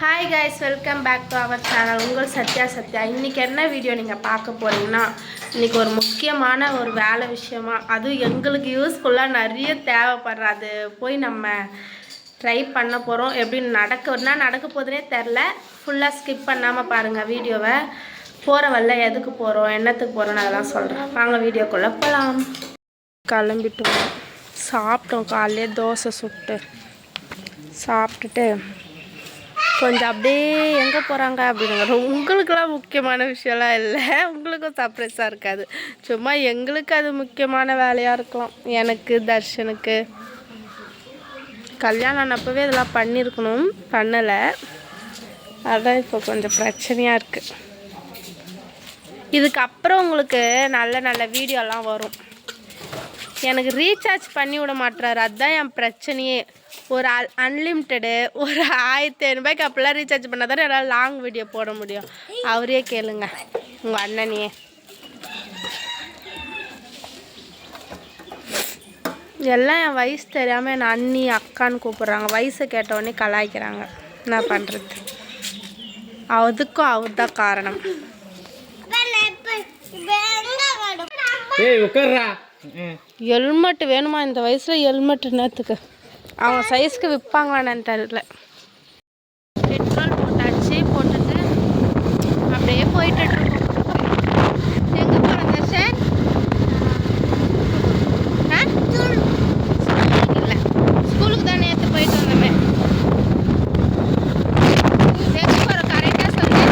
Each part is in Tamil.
Hi guys welcome back to our channel உங்கள் சத்யா சத்யா. இன்றைக்கி என்ன வீடியோ நீங்கள் பார்க்க போகிறீங்கன்னா இன்றைக்கி ஒரு முக்கியமான ஒரு வேலை விஷயமா அதுவும் எங்களுக்கு யூஸ்ஃபுல்லாக நிறைய தேவைப்படுற அது போய் நம்ம ட்ரை பண்ண போகிறோம் எப்படி நடக்கனா நடக்க போதுனே தெரில ஃபுல்லாக ஸ்கிப் பண்ணாமல் பாருங்கள் வீடியோவை போகிற வல்ல எதுக்கு போகிறோம் என்னத்துக்கு போகிறோன்னு அதெல்லாம் சொல்கிறேன் வாங்க வீடியோக்குள்ளே போகலாம் கிளம்பிட்டோம். சாப்பிட்டோம் காலையிலே தோசை சுட்டு. சாப்பிட்டுட்டு கொஞ்சம் அப்படியே எங்கே போகிறாங்க அப்படின்னு உங்களுக்கெல்லாம் முக்கியமான விஷயம்லாம் இல்லை. உங்களுக்கும் சர்ப்ரைஸாக இருக்காது. சும்மா எங்களுக்கு அது முக்கியமான வேலையாக இருக்கலாம். எனக்கு தர்ஷனுக்கு. கல்யாணம் ஆனப்பவே இதெல்லாம் பண்ணியிருக்கணும் பண்ணலை. அதான் இப்போ கொஞ்சம் பிரச்சனையாக இருக்குது இதுக்கப்புறம் உங்களுக்கு நல்ல நல்ல வீடியோலாம் வரும். எனக்கு ரீசார்ஜ் பண்ணி விட மாட்டுறாரு அதுதான் என் பிரச்சனையே. ஒரு அல் அன்லிமிட்டெடு ஒரு ஆயிரத்தி ஐநூறுபாய்க்கு அப்போல்லாம் ரீசார்ஜ் பண்ணால் தானே என்னால் லாங் வீடியோ போட முடியும். அவரே கேளுங்க உங்கள் அண்ணனையே. எல்லாம் என் வயசு தெரியாமல் என்னை அண்ணி அக்கான்னு கூப்பிட்றாங்க. வயசை கேட்டவுடனே கலாய்க்கிறாங்க. என்ன பண்ணுறது அதுக்கும் அவர் தான் காரணம். ஏய் உட்கார்றா. ஹெல்மெட் வேணுமா இந்த வயசில்? ஹெல்மெட் என்னத்துக்கு? அவங்க சைஸ்க்கு விற்பாங்களான்னு தெரியல பெட்ரோல் போட்டாச்சு போட்டுட்டு அப்படியே போயிட்டு இருக்கோம் எங்கே போகிறோம் தர்ஷன் ஆ? ஸ்கூலுக்கு இல்லை ஸ்கூலுக்கு தான் நேற்று போயிட்டு வந்தோமே எங்கே போகிறோம் கரெக்டாக சொல்லு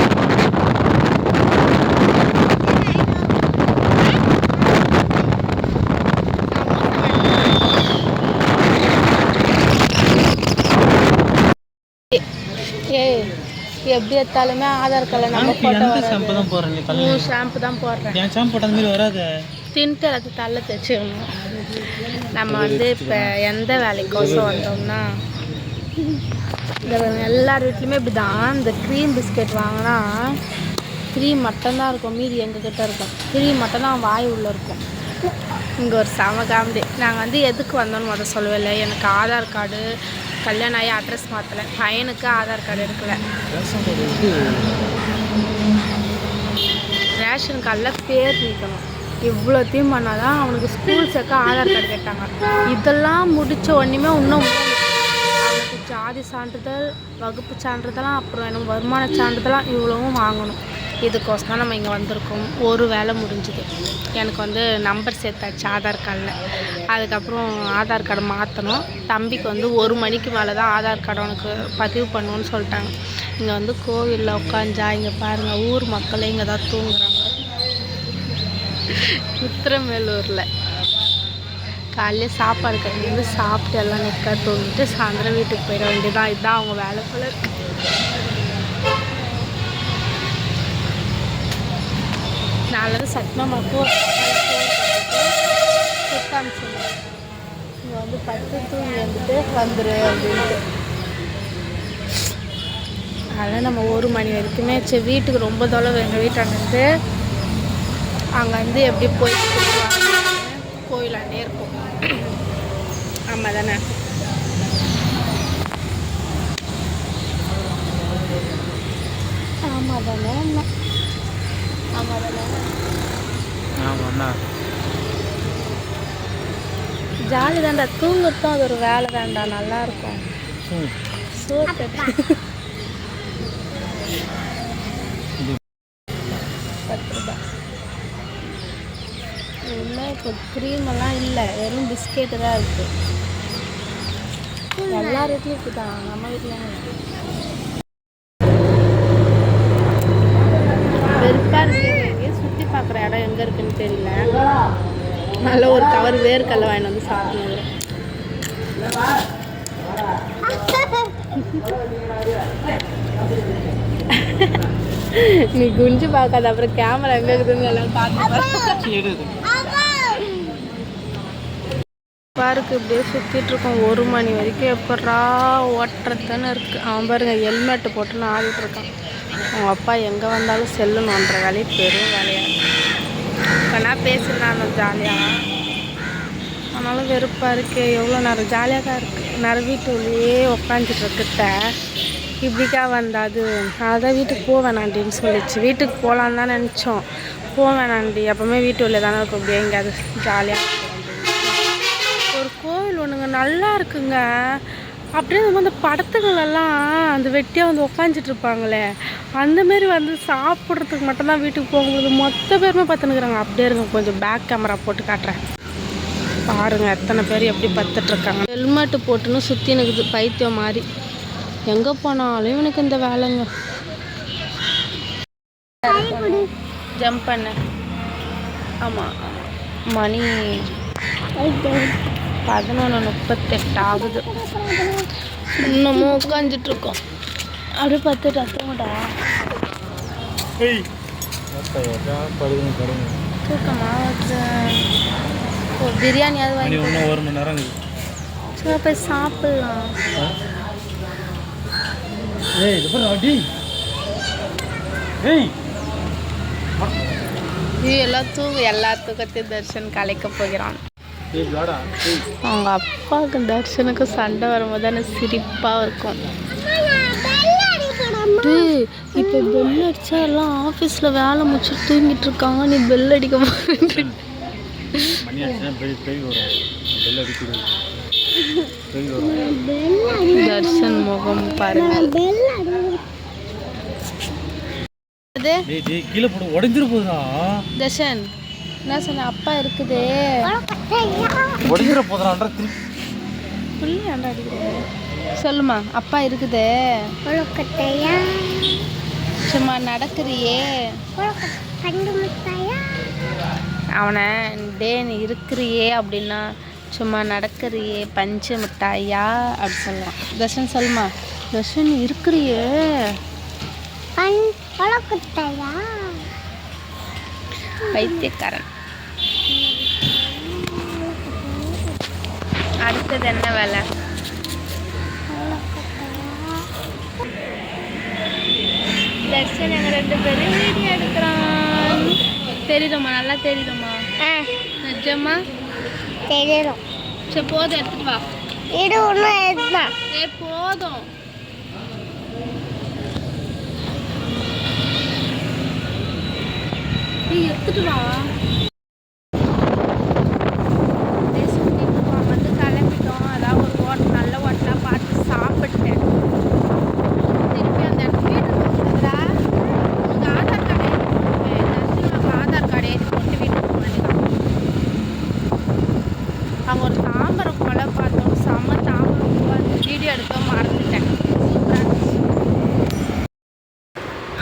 ஏய் எப்படி எடுத்தாலுமே ஆதார் கார்டில் நம்ம ஃபோட்டோ எந்த ஷாம்பு தான் போடுற நீ மூணு ஷாம்பு தான் போடுறேன். என் ஷாம்பு போட்ட மாதிரி வராது? தின்ட்டு அது தள்ள தைச்சிடணும் நம்ம வந்து இப்போ எந்த வேலைக்கோசம் வந்தோம்னா இந்த எல்லார் வீட்லேயுமே இப்படி தான் இந்த க்ரீம் பிஸ்கெட் வாங்கினா க்ரீம் மட்டும்தான் இருக்கும். மீதி எங்ககிட்ட இருக்கும். க்ரீம் மட்டும்தான் வாய் உள்ளே இருக்கும். இங்கே ஒரு செம காமெடி நாங்கள் வந்து எதுக்கு வந்தோம்னு முதல் சொல்லவே இல்லை. எனக்கு ஆதார் கார்டு கல்யாணம் ஆகி அட்ரஸ் மாற்றலை பையனுக்கு ஆதார் கார்டு எடுக்கலை. ரேஷன் கார்டில் பேர் நீக்கணும். இவ்வளோத்தையும் பண்ணால் தான் அவனுக்கு ஸ்கூல் சேர்க்க ஆதார் கார்டு கேட்டாங்க. இதெல்லாம் முடித்த உடனேமே இன்னும் அவனுக்கு ஜாதி சான்றிதழ் வகுப்பு சான்றிதழாம் அப்புறம் எனக்கு வருமான சான்றிதழாம் இவ்வளவும் வாங்கணும். இதுக்கோசம் தான் நம்ம இங்கே வந்திருக்கோம். ஒரு வேலை முடிஞ்சுது. எனக்கு வந்து நம்பர் சேர்த்தாச்சு ஆதார் கார்டில் அதுக்கப்புறம் ஆதார் கார்டு மாற்றணும் தம்பிக்கு வந்து ஒரு மணிக்கு மேலே தான் ஆதார் கார்டு உனக்கு பதிவு பண்ணுவோன்னு சொல்லிட்டாங்க. இங்கே வந்து கோவிலில் உட்காந்தா இங்கே பாருங்கள் ஊர் மக்களே இங்கே தான் தூங்குறாங்க. உத்திரமேலூரில். காலையில் சாப்பாடு கட்டிலேருந்து சாப்பிட்டு எல்லாம் நிற்க தூங்கிட்டு சாயந்தரம் வீட்டுக்கு போயிட வேண்டியதான் இதுதான் அவங்க வேலை போல இருக்கு. நாலு சத்மாமாக்கும் ஒரு சுத்தாம் சொல்லுவேன் இங்கே வந்து பத்து தூங்கி வந்துட்டு வந்துரு அப்படின்ட்டு. அதனால் நம்ம ஒரு மணி வரைக்குமே சரி வீட்டுக்கு ரொம்ப தொலைவு எங்கள் வீட்டாண்டது அங்கே வந்து எப்படி போய் கோயிலாண்டே இருக்கும். ஆமாம் தானே? ஆமாம் தானே ஆமாம் தானே ஆமாண்ணா ஜாலி தான்டா. தூங்குறதும் அது ஒரு வேலை தான்டா. நல்லா இருக்கும். இன்னும் இப்போ க்ரீம் எல்லாம் இல்லை. வெறும் பிஸ்கெட்டு தான் இருக்கு. எல்லா வீட்லையும் இப்படி தான் நம்ம வீட்டில் வெறுப்பாக இருக்கு எங்கேயும் சுற்றி பார்க்குற இடம் எங்கே இருக்குன்னு தெரியல அதில் ஒரு கவர் வேர்க்கடலை வாங்கிட்டு வந்து சாப்பிடுவோம் நீ குஞ்சு பார்க்காத அப்புறம் கேமரா எங்கே இருக்குதுன்னு எல்லாம் பார்த்து பாருக்கு பார்க்கு இப்படியே சுற்றிட்டு இருக்கோம். ஒரு மணி வரைக்கும் எப்படா ஓட்டுறதுன்னு இருக்கு. அவன் பாருங்க ஹெல்மெட்டு போட்டுன்னு ஆடிட்டு இருக்கான். அவங்க அப்பா எங்கே வந்தாலும் செல்லணுன்ற வேலையை பெரும் வேலையாக இப்போ நான் ஜாலியாக ஆனாலும் வெறுப்பாக இருக்குது எவ்வளோ நேரம் ஜாலியாக தான் இருக்குது நிறைய வீட்டு உள்ளே உக்காந்துட்டு இருக்கிட்ட இப்படிக்கா வந்தாது அதான் வீட்டுக்கு போக வேணாண்டின்னு சொல்லிச்சு. வீட்டுக்கு போகலான்னு தான் நினச்சோம். போக வேணாண்டி எப்போவுமே வீட்டு உள்ளே தானே இருக்கும். அப்படியே எங்கேயாவது ஜாலியாக ஒரு கோவில் ஒன்றுங்க நல்லா இருக்குங்க. அப்படியே நம்ம அந்த படத்துக்களெல்லாம் அந்த வெட்டியாக வந்து உக்காந்துட்டு இருப்பாங்களே அந்த மாரி வந்து சாப்பிட்றதுக்கு மட்டும்தான் வீட்டுக்கு போகும்போது மொத்த பேருமே பார்த்துனுக்குறாங்க அப்படியே இருங்க கொஞ்சம் பேக் கேமரா போட்டு காட்டுறேன். பாருங்கள் எத்தனை பேர் எப்படி பார்த்துட்ருக்காங்க ஹெல்மெட்டு போட்டுன்னு சுற்றி எனக்கு பைத்தியம் மாதிரி எங்கே போனாலும் இவனுக்கு இந்த வேலைங்க. ஜம்ப் பண்ண. ஆமாம் மணி. பதினொன்று முப்பத்தெட்டு ஆகுது. இன்னமும் உட்காந்துட்டு இருக்கோம் அப்படியே பார்த்து ரத்தம்டா படுங்க படுங்க. தூக்கமா ஓ பிரியாணியாவது வாங்கி ஒரு மணி நேரம் சரி போய் சாப்பிட்லாம். ஏய் இது பாரு அடி ஏய். இது எல்லாம் தூங்க எல்லா தூக்கத்தையும் தர்ஷன் கலைக்க போகிறான். அவங்க அப்பாவுக்கு தர்ஷனுக்கு சண்டை வரும்போது எனக்கு சிரிப்பாக இருக்கும். இப்போ பெல் அடிச்சா எல்லாம் ஆஃபீஸில் வேலை முடிச்சுட்டு தூங்கிட்டு இருக்காங்க. நீ பெல் அடிக்க போகிறேன் தர்ஷன் முகம் பாருங்க. தர்ஷன். என்ன சொன்ன? அப்பா இருக்குதே. போதுறான்ற திருப்பி புள்ளி ஆண்டா அடிக்கிறேன் சொல்லுமா அப்பா இருக்குதே. சும்மா நடக்கிறியே. அவனை டே நீ இருக்கிறியே அப்படின்னா சும்மா நடக்கிறியே பஞ்சு மிட்டாயா? அப்படி சொல்லலாம் தர்ஷன் சொல்லுமா தர்ஷன் இருக்கிறியே. பைத்தியக்காரன் அடுத்தது என்ன வேலை? தர்ஷன் ரெண்டு பேரும் வீடியோ எடுக்கிறான். தெரியுதுமா நல்லா தெரியுதுமா நிஜமா? தெரியும். சரி போதும் எடுத்துட்டு வா. இது ஒன்று இதுதான் ஏ போதும். ஏய், எடுத்துட்டு வா அப்படியே சுத்திட்டு இருக்கோம். வந்து கிளம்பிட்டோம் அதாவது ஒரு ஹோட்டல் நல்ல ஹோட்டலாக பார்த்து சாப்பிட்டேன் திருப்பி அந்த இடத்துக்கு வீட்டுக்கு போகிறதா உனக்கு ஆதார் கார்டு எழுதி உனக்கு ஆதார் கார்டு எழுதி போட்டு வீட்டுக்கு போக வேண்டியதான் அங்கே ஒரு தாம்பரம் கொலை பார்த்தோம் செம்ம தாம்பரம் பூ அந்த வீடியோ எடுக்க மறந்துட்டேன் சூப்பராக இருந்துச்சு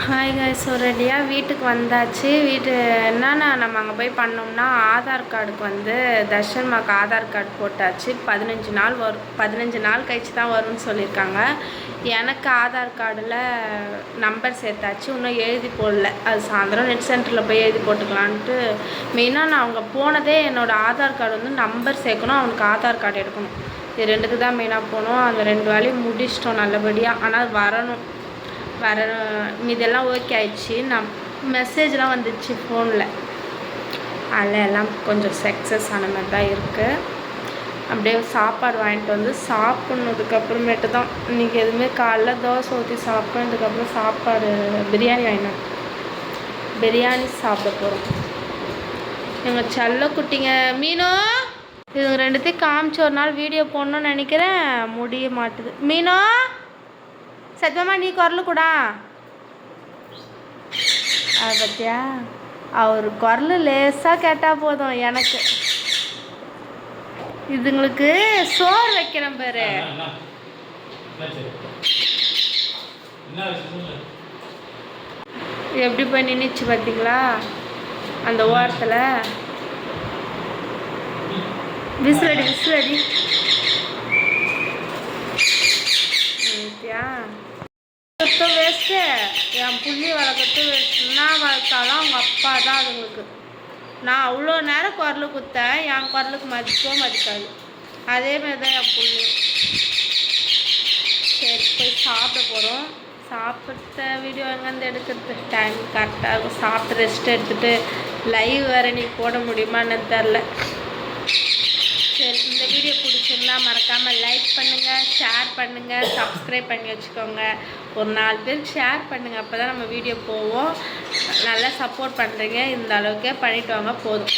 ஹாய் guys ஸோ ரெடியாக வீட்டுக்கு வந்தாச்சு. வீட்டு என்னென்ன நம்ம அங்கே போய் பண்ணோம்னா ஆதார் கார்டுக்கு வந்து தர்ஷன்மாக்கு ஆதார் கார்டு போட்டாச்சு. பதினஞ்சு நாள் வரும். பதினஞ்சு நாள் கழிச்சு தான் வரும்னு சொல்லியிருக்காங்க. எனக்கு ஆதார் கார்டில் நம்பர் சேர்த்தாச்சு. இன்னும் எழுதி போடல. அது சாயந்தரம் நெட் சென்டரில் போய் எழுதி போட்டுக்கலான்ட்டு. மெயினாக நான் அவங்க போனதே என்னோடய ஆதார் கார்டு வந்து நம்பர் சேர்க்கணும். அவனுக்கு ஆதார் கார்டு எடுக்கணும். இது ரெண்டுக்கு தான் மெயினாக போனோம். அந்த ரெண்டு வேலையும் முடிச்சிட்டோம் நல்லபடியாக ஆனால் வரணும். வர இதெல்லாம் ஓகே ஆயிடுச்சு. நான் மெசேஜ்லாம் வந்துச்சு ஃபோனில் அதில் எல்லாம் கொஞ்சம் சக்ஸஸ் ஆன மாதிரி தான் இருக்குது அப்படியே சாப்பாடு வாங்கிட்டு வந்து சாப்பிட்ணதுக்கப்புறமேட்டு தான். இன்றைக்கி எதுவுமே காலைல தோசை ஊற்றி சாப்பிட்டதுக்கப்புறம் சாப்பாடு பிரியாணி வாங்கினோம். பிரியாணி சாப்பிட போகிறோம் எங்கள் செல்ல குட்டிங்க மீனோ! இதுங்க ரெண்டுத்தையும் காமிச்சு ஒரு நாள் வீடியோ போடணும்னு நினைக்கிறேன். முடிய மாட்டுது. மீனோ! சத்தியமா நீ குரல் கூடா. பத்தியா அவர் குரல் லேசாக கேட்டால் போதும் எனக்கு. இதுங்களுக்கு சோறு வைக்கிறேன் பாரு. எப்படி போய் நின்றுச்சு பார்த்தீங்களா அந்த ஓரத்தில். விசிலடி விசிலடி வளர்க்கறதும் வேஸ்ட்டு என் புள்ளி வளர்க்கறதும் வேஸ்ட்டு நான் வளர்த்தாலும் அவங்க அப்பா தான் அதுங்களுக்கு. நான் அவ்வளோ நேரம் குரல் கொடுத்தேன் என் குரலுக்கு மதிக்கவும் மதிக்காது. அதே மாதிரி தான் என் புள்ளி. சரி போய் சாப்பிட போகிறோம் சாப்பிட்ட வீடியோ எங்கேருந்து எடுக்கிறது? டைம் கரெக்டாக இருக்கும். சாப்பிட்டு ரெஸ்ட் எடுத்துகிட்டு லைவ் வேறு நீ போட முடியுமான்னு தெரில சரி இந்த வீடியோ பிடிச்சிருந்தா மறக்காமல் லைக் பண்ணுங்கள் ஷேர் பண்ணுங்கள் சப்ஸ்கிரைப் பண்ணி வச்சுக்கோங்க. ஒரு நாலு பேருக்கு ஷேர் பண்ணுங்கள் அப்போ தான் நம்ம வீடியோ போவோம். நல்லா சப்போர்ட் பண்ணுறீங்க இந்த அளவுக்கே பண்ணிவிட்டு வாங்க போதும்.